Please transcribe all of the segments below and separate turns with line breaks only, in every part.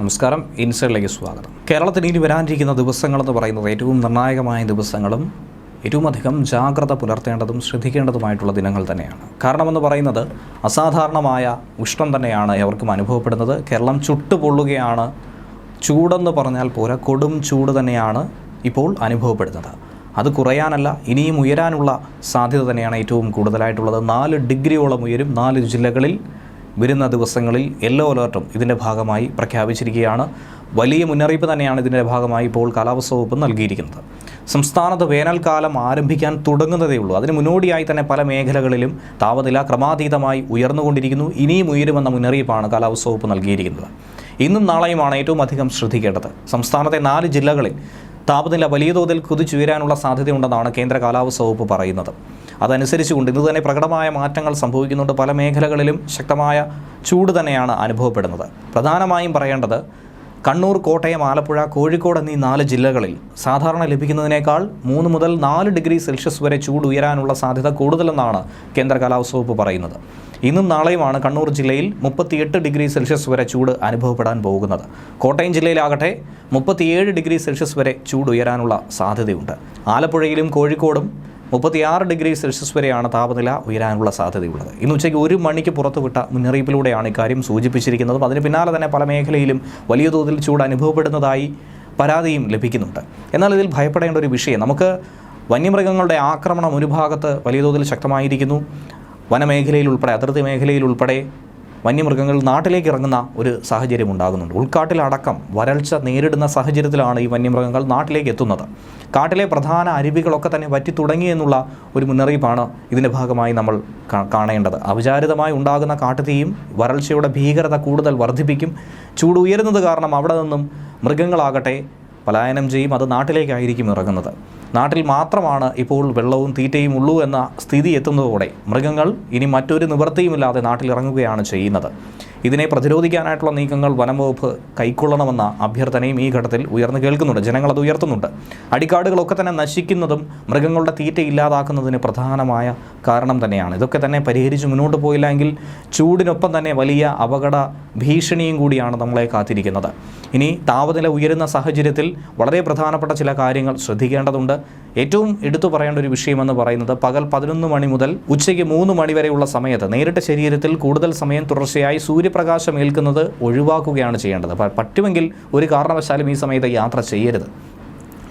നമസ്കാരം. ഇൻസൈഡിലേക്ക് സ്വാഗതം. കേരളത്തിൽ ഇനി വരാനിരിക്കുന്ന ദിവസങ്ങളെന്ന് പറയുന്നത് ഏറ്റവും നിർണായകമായ ദിവസങ്ങളും ഏറ്റവും അധികം ജാഗ്രത പുലർത്തേണ്ടതും ശ്രദ്ധിക്കേണ്ടതുമായിട്ടുള്ള ദിനങ്ങൾ തന്നെയാണ്. കാരണമെന്ന് പറയുന്നത് അസാധാരണമായ ഉഷ്ണം തന്നെയാണ് എവർക്കും അനുഭവപ്പെടുന്നത്. കേരളം ചുട്ടുപൊള്ളുകയാണ്. ചൂടെന്ന് പറഞ്ഞാൽ പോരാ കൊടും ചൂട് തന്നെയാണ് ഇപ്പോൾ അനുഭവപ്പെടുന്നത്. അത് കുറയാനല്ല ഇനിയും ഉയരാനുള്ള സാധ്യത തന്നെയാണ് ഏറ്റവും കൂടുതലായിട്ടുള്ളത്. നാല് ഡിഗ്രിയോളം ഉയരും നാല് ജില്ലകളിൽ വരുന്ന ദിവസങ്ങളിൽ യെല്ലോ അലേർട്ടും ഇതിന്റെ ഭാഗമായി പ്രഖ്യാപിച്ചിരിക്കുകയാണ്. വലിയ മുന്നറിയിപ്പ് തന്നെയാണ് ഇതിന്റെ ഭാഗമായി ഇപ്പോൾ കാലാവസ്ഥ വകുപ്പ് നൽകിയിരിക്കുന്നത്. സംസ്ഥാനത്ത് വേനൽക്കാലം ആരംഭിക്കാൻ തുടങ്ങുന്നതേ ഉള്ളൂ. അതിന് മുന്നോടിയായി തന്നെ പല മേഖലകളിലും താപനില ക്രമാതീതമായി ഉയർന്നുകൊണ്ടിരിക്കുന്നു. ഇനിയും ഉയരുമെന്ന മുന്നറിയിപ്പാണ് കാലാവസ്ഥ വകുപ്പ് നൽകിയിരിക്കുന്നത്. ഇന്നും നാളെയുമാണ് ഏറ്റവും അധികം ശ്രദ്ധിക്കേണ്ടത്. സംസ്ഥാനത്തെ നാല് ജില്ലകളിൽ താപനില വലിയ തോതിൽ കുതിച്ചുയരാനുള്ള സാധ്യതയുണ്ടെന്നാണ് കേന്ദ്ര കാലാവസ്ഥ വകുപ്പ് പറയുന്നത്. അതനുസരിച്ചുകൊണ്ട് ഇന്ന് തന്നെ പ്രകടമായ മാറ്റങ്ങൾ സംഭവിക്കുന്നുണ്ട്. പല മേഖലകളിലും ശക്തമായ ചൂട് തന്നെയാണ് അനുഭവപ്പെടുന്നത്. പ്രധാനമായും പറയേണ്ടത് കണ്ണൂർ കോട്ടയം ആലപ്പുഴ കോഴിക്കോട് എന്നീ നാല് ജില്ലകളിൽ സാധാരണ ലഭിക്കുന്നതിനേക്കാൾ മൂന്ന് മുതൽ നാല് ഡിഗ്രി സെൽഷ്യസ് വരെ ചൂട് ഉയരാനുള്ള സാധ്യത കൂടുതലെന്നാണ് കേന്ദ്ര കാലാവസ്ഥ വകുപ്പ് പറയുന്നത്. ഇന്നും നാളെയുമാണ് കണ്ണൂർ ജില്ലയിൽ മുപ്പത്തിയെട്ട് ഡിഗ്രി സെൽഷ്യസ് വരെ ചൂട് അനുഭവപ്പെടാൻ പോകുന്നത്. കോട്ടയം ജില്ലയിലാകട്ടെ മുപ്പത്തിയേഴ് ഡിഗ്രി സെൽഷ്യസ് വരെ ചൂട് ഉയരാനുള്ള സാധ്യതയുണ്ട്. ആലപ്പുഴയിലും കോഴിക്കോടും മുപ്പത്തിയാറ് ഡിഗ്രി സെൽഷ്യസ് വരെയാണ് താപനില ഉയരാനുള്ള സാധ്യതയുള്ളത്. ഇന്ന് ഉച്ചയ്ക്ക് ഒരു മണിക്ക് പുറത്തുവിട്ട മുന്നറിയിപ്പിലൂടെയാണ് ഇക്കാര്യം സൂചിപ്പിച്ചിരിക്കുന്നതും. അതിന് പിന്നാലെ തന്നെ പല മേഖലയിലും വലിയ തോതിൽ ചൂട് അനുഭവപ്പെടുന്നതായി പരാതിയും ലഭിക്കുന്നുണ്ട്. എന്നാൽ ഇതിൽ ഭയപ്പെടേണ്ട ഒരു വിഷയം നമുക്ക് വന്യമൃഗങ്ങളുടെ ആക്രമണം ഒരു ഭാഗത്ത് വലിയ തോതിൽ ശക്തമായിരിക്കുന്നു. വനമേഖലയിൽ ഉൾപ്പെടെ അതിർത്തി മേഖലയിൽ ഉൾപ്പെടെ വന്യമൃഗങ്ങൾ നാട്ടിലേക്ക് ഇറങ്ങുന്ന ഒരു സാഹചര്യം ഉണ്ടാകുന്നുണ്ട്. ഉൾക്കാട്ടിലടക്കം വരൾച്ച നേരിടുന്ന സാഹചര്യത്തിലാണ് ഈ വന്യമൃഗങ്ങൾ നാട്ടിലേക്ക് എത്തുന്നത്. കാട്ടിലെ പ്രധാന അരുവികളൊക്കെ തന്നെ വറ്റി എന്നുള്ള ഒരു മുന്നറിയിപ്പാണ് ഇതിന്റെ ഭാഗമായി നമ്മൾ കാണേണ്ടത്. അവിചാരിതമായി ഉണ്ടാകുന്ന കാട്ടുതീയും വരൾച്ചയുടെ ഭീകരത കൂടുതൽ വർദ്ധിപ്പിക്കും. ചൂട് ഉയരുന്നത് കാരണം അവിടെ നിന്നും മൃഗങ്ങളാകട്ടെ പലായനം ചെയ്യും. അത് നാട്ടിലേക്കായിരിക്കും ഇറങ്ങുന്നത്. നാട്ടിൽ മാത്രമാണ് ഇപ്പോൾ വെള്ളവും തീറ്റയും ഉള്ളൂ എന്ന സ്ഥിതി എത്തുന്നതോടെ മൃഗങ്ങൾ ഇനി മറ്റൊരു നിവൃത്തിയുമില്ലാതെ നാട്ടിലിറങ്ങുകയാണ് ചെയ്യുന്നത്. ഇതിനെ പ്രതിരോധിക്കാനായിട്ടുള്ള നീക്കങ്ങൾ വനംവകുപ്പ് കൈക്കൊള്ളണമെന്ന അഭ്യർത്ഥനയും ഈ ഘട്ടത്തിൽ ഉയർന്നു കേൾക്കുന്നുണ്ട്. ജനങ്ങൾ അത് ഉയർത്തുന്നുണ്ട്. അടിക്കാടുകളൊക്കെ തന്നെ നശിക്കുന്നതും മൃഗങ്ങളുടെ തീറ്റ ഇല്ലാതാക്കുന്നതിന് പ്രധാനമായ കാരണം തന്നെയാണ്. ഇതൊക്കെ തന്നെ പരിഹരിച്ച് മുന്നോട്ട് പോയില്ലെങ്കിൽ ചൂടിനൊപ്പം തന്നെ വലിയ അപകട ഭീഷണിയും കൂടിയാണ് നമ്മളെ കാത്തിരിക്കുന്നത്. ഇനി താപനില ഉയരുന്ന സാഹചര്യത്തിൽ വളരെ പ്രധാനപ്പെട്ട ചില കാര്യങ്ങൾ ശ്രദ്ധിക്കേണ്ടതുണ്ട്. ഏറ്റവും എടുത്തു പറയേണ്ട ഒരു വിഷയമെന്ന് പറയുന്നത് പകൽ പതിനൊന്ന് മണി മുതൽ ഉച്ചയ്ക്ക് മൂന്ന് മണി വരെയുള്ള സമയത്ത് നേരിട്ട് ശരീരത്തിൽ കൂടുതൽ സമയം തുടർച്ചയായി സൂര്യപ്രകാശം ഏൽക്കുന്നത് ഒഴിവാക്കുകയാണ് ചെയ്യേണ്ടത്. പറ്റുമെങ്കിൽ ഒരു കാരണവശാലും ഈ സമയത്ത് യാത്ര ചെയ്യരുത്.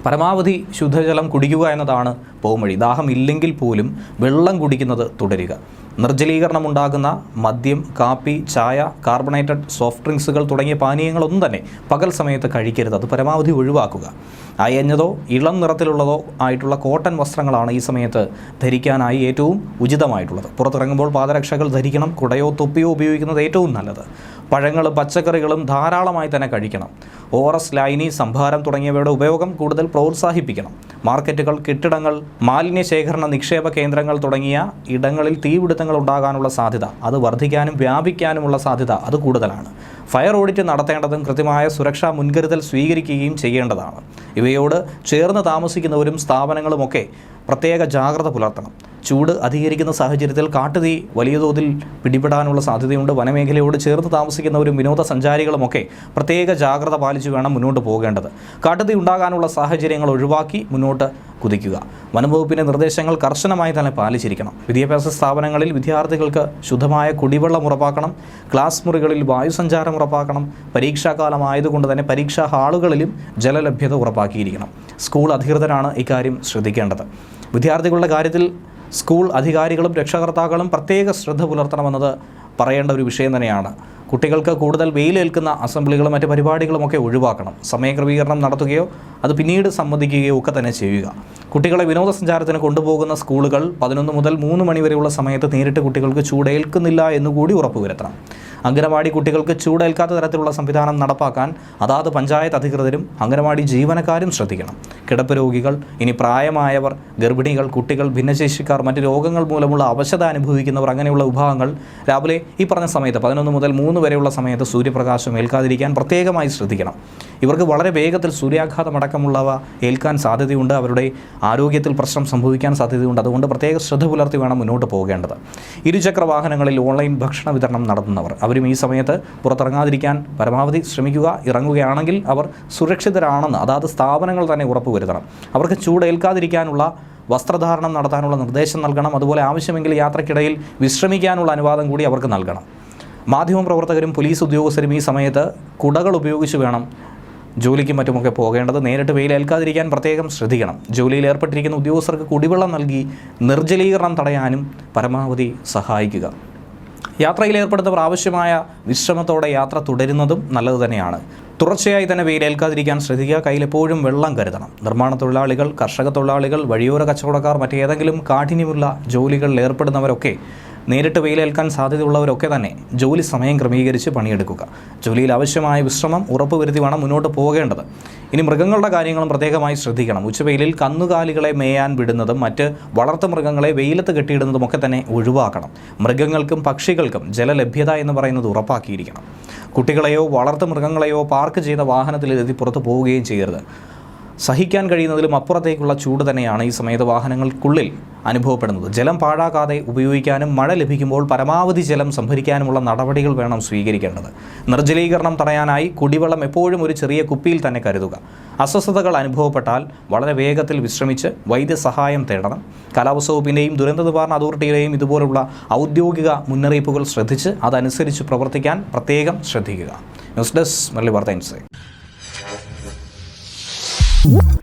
പരമാവധി ശുദ്ധജലം കുടിക്കുക എന്നതാണ് പോംവഴി. ദാഹം ഇല്ലെങ്കിൽ പോലും വെള്ളം കുടിക്കുന്നത് തുടരുക. നിർജലീകരണം ഉണ്ടാകുന്ന മദ്യം കാപ്പി ചായ കാർബണേറ്റഡ് സോഫ്റ്റ് ഡ്രിങ്ക്സുകൾ തുടങ്ങിയ പാനീയങ്ങളൊന്നും തന്നെ പകൽ സമയത്ത് കഴിക്കരുത്. അത് പരമാവധി ഒഴിവാക്കുക. അയഞ്ഞതോ ഇളം നിറത്തിലുള്ളതോ ആയിട്ടുള്ള കോട്ടൺ വസ്ത്രങ്ങളാണ് ഈ സമയത്ത് ധരിക്കാനായി ഏറ്റവും ഉചിതമായിട്ടുള്ളത്. പുറത്തിറങ്ങുമ്പോൾ പാദരക്ഷകൾ ധരിക്കണം. കുടയോ തൊപ്പിയോ ഉപയോഗിക്കുന്നത് ഏറ്റവും നല്ലത്. പഴങ്ങളും പച്ചക്കറികളും ധാരാളമായി തന്നെ കഴിക്കണം. ഓറസ് ലൈനി സംഭാരം തുടങ്ങിയവയുടെ ഉപയോഗം കൂടുതൽ പ്രോത്സാഹിപ്പിക്കണം. മാർക്കറ്റുകൾ കെട്ടിടങ്ങൾ മാലിന്യ ശേഖരണ നിക്ഷേപ കേന്ദ്രങ്ങൾ തുടങ്ങിയ ഇടങ്ങളിൽ തീപിടുത്തങ്ങൾ ഉണ്ടാകാനുള്ള സാധ്യത അത് വർദ്ധിക്കാനും വ്യാപിക്കാനുമുള്ള സാധ്യത അത് കൂടുതലാണ്. ഫയർ ഓഡിറ്റ് നടത്തേണ്ടതും കൃത്യമായ സുരക്ഷാ മുൻകരുതൽ സ്വീകരിക്കുകയും ചെയ്യേണ്ടതാണ്. ഇവയോട് ചേർന്ന് താമസിക്കുന്നവരും സ്ഥാപനങ്ങളുമൊക്കെ പ്രത്യേക ജാഗ്രത പുലർത്തണം. ചൂട് അധികരിക്കുന്ന സാഹചര്യത്തിൽ കാട്ടുതീ വലിയ തോതിൽ പിടിപെടാനുള്ള സാധ്യതയുണ്ട്. വനമേഖലയോട് ചേർന്ന് താമസിക്കുന്നവരും വിനോദസഞ്ചാരികളുമൊക്കെ പ്രത്യേക ജാഗ്രത പാലിച്ചു വേണം മുന്നോട്ട് പോകേണ്ടത്. കാട്ടുതീ ഉണ്ടാകാനുള്ള സാഹചര്യങ്ങൾ ഒഴിവാക്കി മുന്നോട്ട് കുതിക്കുക. വനംവകുപ്പിന്റെ നിർദ്ദേശങ്ങൾ കർശനമായി തന്നെ പാലിച്ചിരിക്കണം. വിദ്യാഭ്യാസ സ്ഥാപനങ്ങളിൽ വിദ്യാർത്ഥികൾക്ക് ശുദ്ധമായ കുടിവെള്ളം ഉറപ്പാക്കണം. ക്ലാസ് മുറികളിൽ വായുസഞ്ചാരം ഉറപ്പാക്കണം. പരീക്ഷാകാലമായതുകൊണ്ട് തന്നെ പരീക്ഷാ ഹാളുകളിലും ജലലഭ്യത ഉറപ്പാക്കിയിരിക്കണം. സ്കൂൾ അധികൃതരാണ് ഇക്കാര്യം ശ്രദ്ധിക്കേണ്ടത്. വിദ്യാർത്ഥികളുടെ കാര്യത്തിൽ സ്കൂൾ അധികാരികളും രക്ഷകർത്താക്കളും പ്രത്യേക ശ്രദ്ധ പുലർത്തണമെന്നത് പറയേണ്ട ഒരു വിഷയം തന്നെയാണ്. കുട്ടികൾക്ക് കൂടുതൽ വെയിലേൽക്കുന്ന അസംബ്ലികളും മറ്റ് പരിപാടികളുമൊക്കെ ഒഴിവാക്കണം. സമയക്രമീകരണം നടത്തുകയോ അത് പിന്നീട് സമ്മതിക്കുകയോ ഒക്കെ തന്നെ ചെയ്യുക. കുട്ടികളെ വിനോദസഞ്ചാരത്തിന് കൊണ്ടുപോകുന്ന സ്കൂളുകൾ പതിനൊന്ന് മുതൽ മൂന്ന് മണിവരെയുള്ള സമയത്ത് നേരിട്ട് കുട്ടികൾക്ക് ചൂടേൽക്കുന്നില്ല എന്നുകൂടി ഉറപ്പുവരുത്തണം. അംഗനവാടി കുട്ടികൾക്ക് ചൂടേൽക്കാത്ത തരത്തിലുള്ള സംവിധാനം നടപ്പാക്കാൻ അതാത് പഞ്ചായത്ത് അധികൃതരും അംഗനവാടി ജീവനക്കാരും ശ്രദ്ധിക്കണം. കിടപ്പ് രോഗികൾ ഇനി പ്രായമായവർ ഗർഭിണികൾ കുട്ടികൾ ഭിന്നശേഷിക്കാർ മറ്റ് രോഗങ്ങൾ മൂലമുള്ള അവശത അനുഭവിക്കുന്നവർ അങ്ങനെയുള്ള വിഭാഗങ്ങൾ രാവിലെ ഈ പറഞ്ഞ സമയത്ത് പതിനൊന്ന് മുതൽ മൂന്ന് വരെയുള്ള സമയത്ത് സൂര്യപ്രകാശം ഏൽക്കാതിരിക്കാൻ പ്രത്യേകമായി ശ്രദ്ധിക്കണം. ഇവർക്ക് വളരെ വേഗത്തിൽ സൂര്യാഘാതം അടക്കമുള്ളവ ഏൽക്കാൻ സാധ്യതയുണ്ട്. അവരുടെ ആരോഗ്യത്തിൽ പ്രശ്നം സംഭവിക്കാൻ സാധ്യതയുണ്ട്. അതുകൊണ്ട് പ്രത്യേക ശ്രദ്ധ പുലർത്തി വേണം മുന്നോട്ട് പോകേണ്ടത്. ഇരുചക്ര വാഹനങ്ങളിൽ ഓൺലൈൻ ഭക്ഷണ വിതരണം നടത്തുന്നവർ അവരും ഈ സമയത്ത് പുറത്തിറങ്ങാതിരിക്കാൻ പരമാവധി ശ്രമിക്കുക. ഇറങ്ങുകയാണെങ്കിൽ അവർ സുരക്ഷിതരാണെന്ന് അതാത് സ്ഥാപനങ്ങൾ തന്നെ ഉറപ്പുവരുത്തണം അവർക്ക് ചൂടേൽക്കാതിരിക്കാനുള്ള വസ്ത്രധാരണം നടത്താനുള്ള നിർദ്ദേശം നൽകണം. അതുപോലെ ആവശ്യമെങ്കിൽ യാത്രക്കിടയിൽ വിശ്രമിക്കാനുള്ള അനുവാദം കൂടി അവർക്ക് നൽകണം. മാധ്യമപ്രവർത്തകരും പോലീസ് ഉദ്യോഗസ്ഥരും ഈ സമയത്ത് കുടകൾ ഉപയോഗിച്ച് വേണം ജോലിക്കും മറ്റുമൊക്കെ പോകേണ്ടത് നേരിട്ട് വെയിലേൽക്കാതിരിക്കാൻ പ്രത്യേകം ശ്രദ്ധിക്കണം. ജോലിയിൽ ഏർപ്പെട്ടിരിക്കുന്ന ഉദ്യോഗസ്ഥർക്ക് കുടിവെള്ളം നൽകി നിർജലീകരണം തടയാനും പരമാവധി സഹായിക്കുക. യാത്രയിൽ ഏർപ്പെടുന്നവർ ആവശ്യമായ വിശ്രമത്തോടെ യാത്ര തുടരുന്നതും നല്ലത് തന്നെയാണ്. തുടർച്ചയായി തന്നെ വെയിലേൽക്കാതിരിക്കാൻ ശ്രദ്ധിക്കുക. കയ്യിലെപ്പോഴും വെള്ളം കരുതണം. നിർമ്മാണ തൊഴിലാളികൾ കർഷക തൊഴിലാളികൾ വഴിയോര കച്ചവടക്കാർ മറ്റേതെങ്കിലും കാഠിന്യമുള്ള ജോലികളിൽ ഏർപ്പെടുന്നവരൊക്കെ നേരിട്ട് വെയിലേൽക്കാൻ സാധ്യതയുള്ളവരൊക്കെ തന്നെ ജോലി സമയം ക്രമീകരിച്ച് പണിയെടുക്കുക. ജോലിയിൽ ആവശ്യമായ വിശ്രമം ഉറപ്പുവരുത്തി വേണം മുന്നോട്ട് പോകേണ്ടത്. ഇനി മൃഗങ്ങളുടെ കാര്യങ്ങളും പ്രത്യേകമായി ശ്രദ്ധിക്കണം. ഉച്ചവെയിലിൽ കന്നുകാലികളെ മേയാൻ വിടുന്നതും മറ്റ് വളർത്തു മൃഗങ്ങളെ വെയിലത്ത് കെട്ടിയിടുന്നതും ഒക്കെ തന്നെ ഒഴിവാക്കണം. മൃഗങ്ങൾക്കും പക്ഷികൾക്കും ജലലഭ്യത എന്ന് പറയുന്നത് ഉറപ്പാക്കിയിരിക്കണം. കുട്ടികളെയോ വളർത്തു മൃഗങ്ങളെയോ പാർക്ക് ചെയ്ത വാഹനത്തിൽ എഴുതി പുറത്തു പോവുകയും ചെയ്യരുത്. സഹിക്കാൻ കഴിയുന്നതിലും അപ്പുറത്തേക്കുള്ള ചൂട് തന്നെയാണ് ഈ സമയത്ത് വാഹനങ്ങൾക്കുള്ളിൽ അനുഭവപ്പെടുന്നത്. ജലം പാഴാക്കാതെ ഉപയോഗിക്കാനും മഴ ലഭിക്കുമ്പോൾ പരമാവധി ജലം സംഭരിക്കാനുമുള്ള നടപടികൾ വേണം സ്വീകരിക്കേണ്ടത്. നിർജലീകരണം തടയാനായി കുടിവെള്ളം എപ്പോഴും ഒരു ചെറിയ കുപ്പിയിൽ തന്നെ കരുതുക. അസ്വസ്ഥതകൾ അനുഭവപ്പെട്ടാൽ വളരെ വേഗത്തിൽ വിശ്രമിച്ച് വൈദ്യസഹായം തേടണം. കാലാവസ്ഥ വകുപ്പിന്റെയും ദുരന്ത നിവാരണ അതോറിറ്റിയുടെയും ഇതുപോലുള്ള ഔദ്യോഗിക മുന്നറിയിപ്പുകൾ ശ്രദ്ധിച്ച് അതനുസരിച്ച് പ്രവർത്തിക്കാൻ പ്രത്യേകം ശ്രദ്ധിക്കുക. ന്യൂസ് ഡെസ്ക് മുരളി വാർത്ത Ooh.